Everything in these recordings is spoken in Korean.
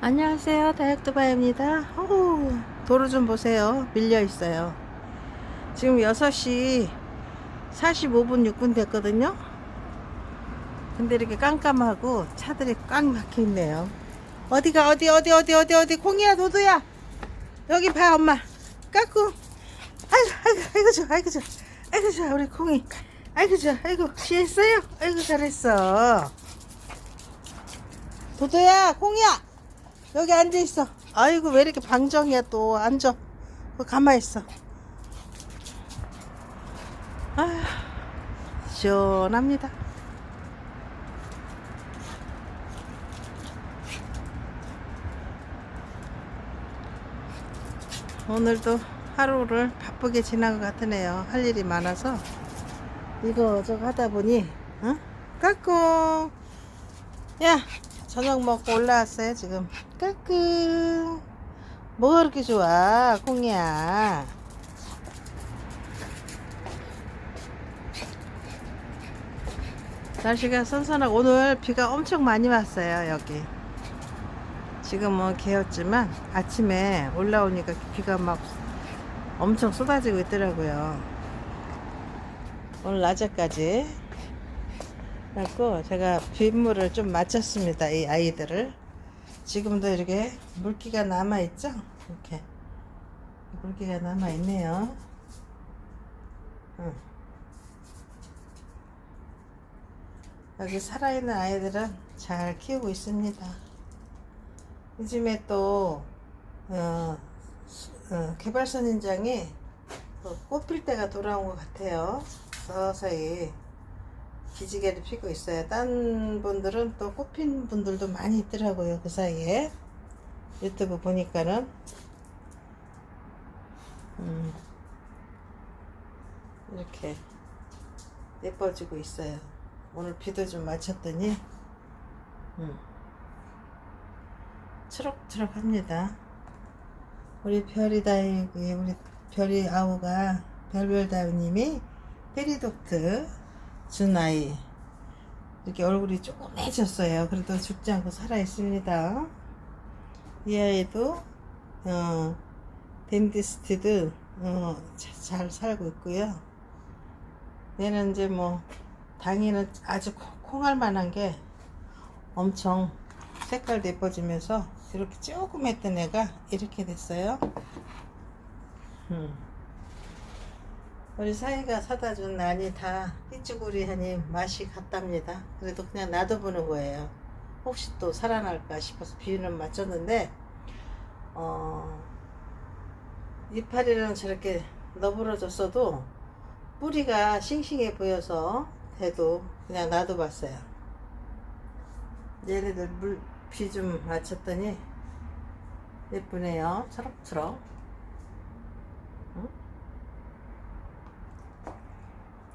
안녕하세요. 다육두바입니다. 어우, 도로 좀 보세요. 밀려 있어요. 지금 6시 45분 6분 됐거든요. 근데 이렇게 깜깜하고 차들이 꽉 막혀 있네요. 어디가 어디 어디 어디 어디 어디 콩이야 도도야. 여기 봐 엄마. 까꿍. 아이고 아이고 아이고 좋아 아이고 좋아 아이고 좋아 우리 콩이. 아이고 좋아 아이고 쉬했어요? 아이고 잘했어. 도도야 콩이야. 여기 앉아 있어. 아이고 왜 이렇게 방정이야 또 앉아. 그 가만히 있어. 아 시원합니다. 오늘도 하루를 바쁘게 지난 것 같으네요. 할 일이 많아서 이거 저거 하다 보니 어? 까꿍 야 저녁 먹고 올라왔어요 지금. 까꿍 뭐가 그렇게 좋아 콩이야? 날씨가 선선하고 오늘 비가 엄청 많이 왔어요 여기. 지금은 개었지만 아침에 올라오니까 비가 막 엄청 쏟아지고 있더라고요. 오늘 낮에까지 그래갖고 제가 빗물을 좀 맞췄습니다 이 아이들을. 지금도 이렇게 물기가 남아있죠? 이렇게. 물기가 남아있네요. 응. 여기 살아있는 아이들은 잘 키우고 있습니다. 요즘에 또 어, 수- 어, 개발선인장이 또 꽃필 때가 돌아온 것 같아요. 서서히 기지개를 피고 있어요. 딴 분들은 또 꽃핀 분들도 많이 있더라고요. 그 사이에 유튜브 보니까는 음, 이렇게 예뻐지고 있어요. 오늘 비도 좀 맞췄더니 음, 초록초록합니다. 우리 별이다이 우리 별이 아우가 별별다우님이 페리독트 준 아이 이렇게 얼굴이 조그매졌어요. 그래도 죽지 않고 살아 있습니다. 이 아이도 어, 덴디스트도 어, 자- 잘 살고 있고요. 얘는 이제 뭐 당이는 아주 콩- 콩할 만한 게 엄청 색깔도 예뻐지면서 이렇게 조그맸던 애가 이렇게 됐어요. 음. 우리 사이가 사다 준 난이 다 삐쭈구리 하니 맛이 같답니다. 그래도 그냥 놔둬보는 거예요. 혹시 또 살아날까 싶어서 비유는 맞췄는데, 어, 이파리는 저렇게 너부러졌어도 뿌리가 싱싱해 보여서 해도 그냥 놔둬봤어요. 얘네들 물, 비 좀 맞췄더니 예쁘네요. 초록초록.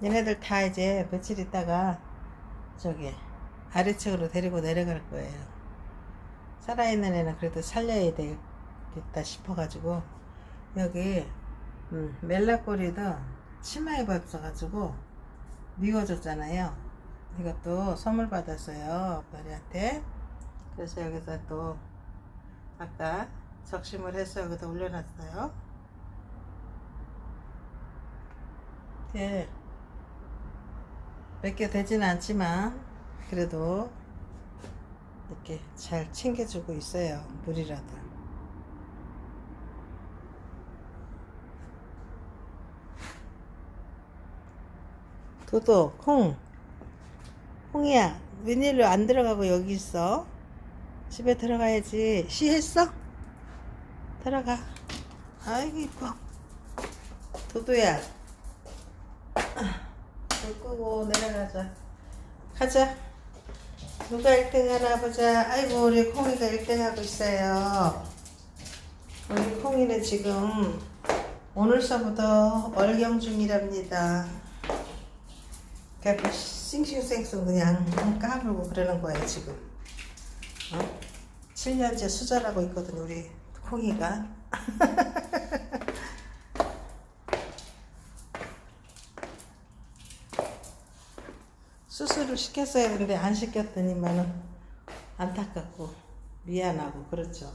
얘네들 다 이제 며칠 있다가 저기 아래층으로 데리고 내려갈 거예요. 살아있는 애는 그래도 살려야 되겠다 싶어가지고 여기 음, 멜라꼬리도 치마에 받쳐가지고 미워졌잖아요. 이것도 선물 받았어요. 별이한테. 그래서 여기다 또 아까 적심을 해서 여기다 올려놨어요. 예. 몇 개 되지는 않지만 그래도 이렇게 잘 챙겨주고 있어요 물이라도. 도도 콩. 콩이야 웬일로 안 들어가고 여기 있어? 집에 들어가야지. 쉬했어? 들어가. 아이고 이뻐. 도도야 불 끄고 내려가자. 가자. 누가 1등 하나 보자. 아이고, 우리 콩이가 1등 하고 있어요. 우리 콩이는 지금 오늘서부터 월경 중이랍니다. 그래서 싱싱생숭 그냥 까불고 그러는 거예요, 지금. 어? 7년째 수절하고 있거든, 우리 콩이가. 수술을 시켰어야 했는데 안 시켰더니만은 안타깝고 미안하고 그렇죠.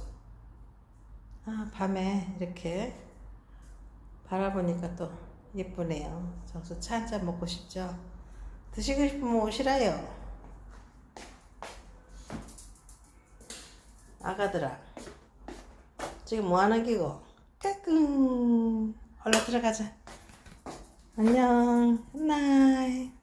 아 밤에 이렇게 바라보니까 또 예쁘네요. 정수 차 한잔 먹고 싶죠? 드시고 싶으면 오시라요. 아가들아. 지금 뭐 하는 기고? 까꿍. 얼른 들어가자. 안녕. 굿나잇.